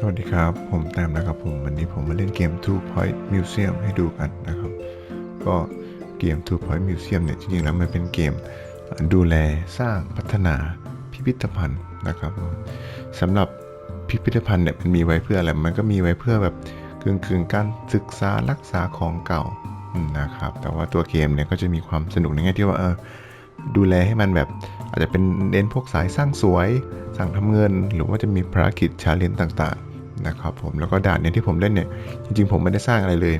สวัสดีครับ ผมแต้มนะครับผมวันนี้ผมมาเล่นเกม Two Point Museum ให้ดูกันนะครับ ก็เกม Two Point Museum เนี่ยจริงๆแล้วมันเป็นเกมดูแลสร้างพัฒนาพิพิธภัณฑ์นะครับสำหรับพิพิธภัณฑ์เนี่ยมันมีไว้เพื่ออะไร มันก็มีไว้เพื่อแบบกึ่งกึ่งการศึกษารักษาของเก่านะครับ แต่ว่าตัวเกมเนี่ยก็จะมีความสนุกในแง่ที่ว่าเออดูแลให้มันแบบอาจจะเป็นเน้นพวกสายสร้างสวยสั่งทำเงิน หรือว่าจะมีภารกิจชาเลนจ์ต่าง นะครับผมแล้วก็ด่านเนี่ยที่ผมเล่นเนี่ยจริงๆ ผมไม่ได้สร้างอะไรเลย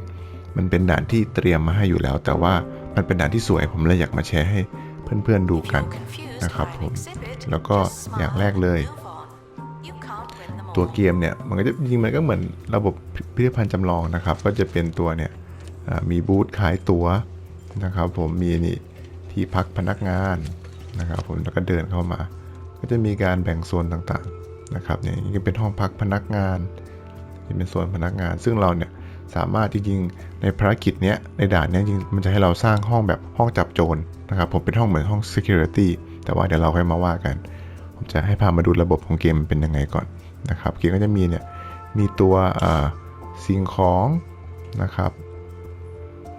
มันเป็นด่านที่เตรียมมาให้อยู่แล้ว แต่ว่ามันเป็นด่านที่สวยผมเลยอยากมาแชร์ให้เพื่อนๆดูกันนะครับผมแล้วก็อย่างแรกเลย ตัวเกมเนี่ยมันก็จะจริงๆมันก็เหมือนระบบพิพิธภัณฑ์จำลองนะครับ ก็จะเป็นตัวเนี่ยอ่ามีบูธขายตั๋วนะครับผมมีนี่ที่พักพนักงานนะครับผมแล้วก็เดินเข้ามา ก็จะมีการแบ่งโซนต่างๆ นะครับเนี่ยนี่เป็นห้องพักพนักงานนี่เป็นโซนพนักงาน ซึ่งเราเนี่ยสามารถจริงๆในภารกิจเนี้ยในด่านเนี้ยจริงมันจะให้เราสร้างห้องแบบห้องจับโจรนะครับผมเป็นห้องเหมือนห้อง security แต่ว่าเดี๋ยวเราค่อยมาว่ากัน ผมจะให้พามาดูระบบของเกมเป็นยังไงก่อนนะครับเกมก็จะมีเนี่ยมีตัวสิ่งของนะครับ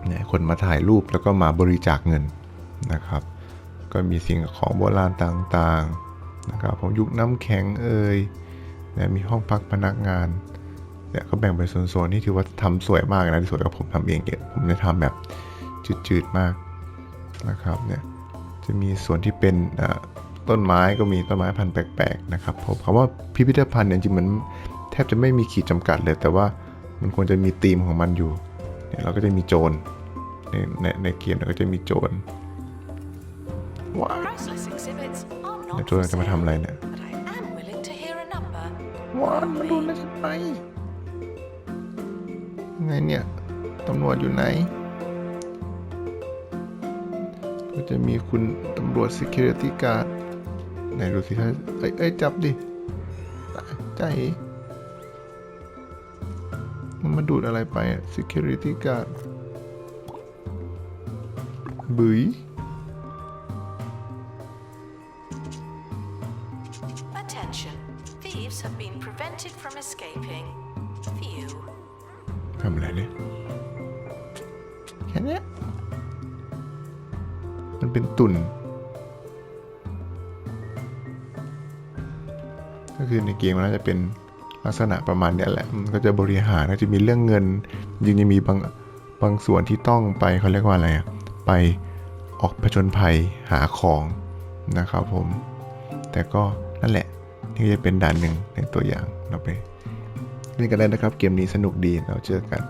เนี่ยคนมาถ่ายรูปแล้วก็มาบริจาคเงินนะครับ ก็มีสิ่งของโบราณต่างๆ นะครับผมยุคน้ำแข็งเอ่ยเนี่ยมีห้องพักพนักงานเนี่ยก็แบ่งเป็นโซนๆนี่ถือว่าทำสวยมากนะที่สวยกับผมทำเองเนี่ยผมจะทำแบบจืดๆมากนะครับเนี่ยจะมีส่วนที่เป็นต้นไม้ก็มีต้นไม้พันธุ์แปลกๆนะครับผมคำว่าพิพิธภัณฑ์เนี่ยจริงๆมันแทบจะไม่มีขีดจำกัดเลย แต่ว่ามันควรจะมีธีมของมันอยู่เนี่ยเราก็จะมีโจรในในในเกมเราก็จะมีโจรว้าว เดี๋ยวโจรจะมาทำอะไรเนี่ยว้าวมาดูนะฉันไปไงเนี่ยตำรวจอยู่ไหน ก็จะมีคุณตำรวจ security guard ไหนดูสิท่านเอ้ยเอ้ยจับดิใจเอ๋มันมาดูดอะไรไปอะ security guard บุ๋ย Attention. Thieves have been prevented from escaping. View. ทำอะไรเนี่ยแค่เนี้ยมันเป็นตุ่น ก็คือในเกมมันน่าจะเป็นลักษณะประมาณเนี้ยแหละ มันก็จะบริหารก็จะมีเรื่องเงินยังจะมีบางบางส่วนที่ต้องไปเขาเรียกว่าอะไรอะไปออกผจญภัยหาของนะครับผม แต่ก็นั่นแหละ นี่จะเป็นด่านหนึ่งในตัวอย่างเราไปเล่นกันได้นะครับ เกมนี้สนุกดีเราเจอกัน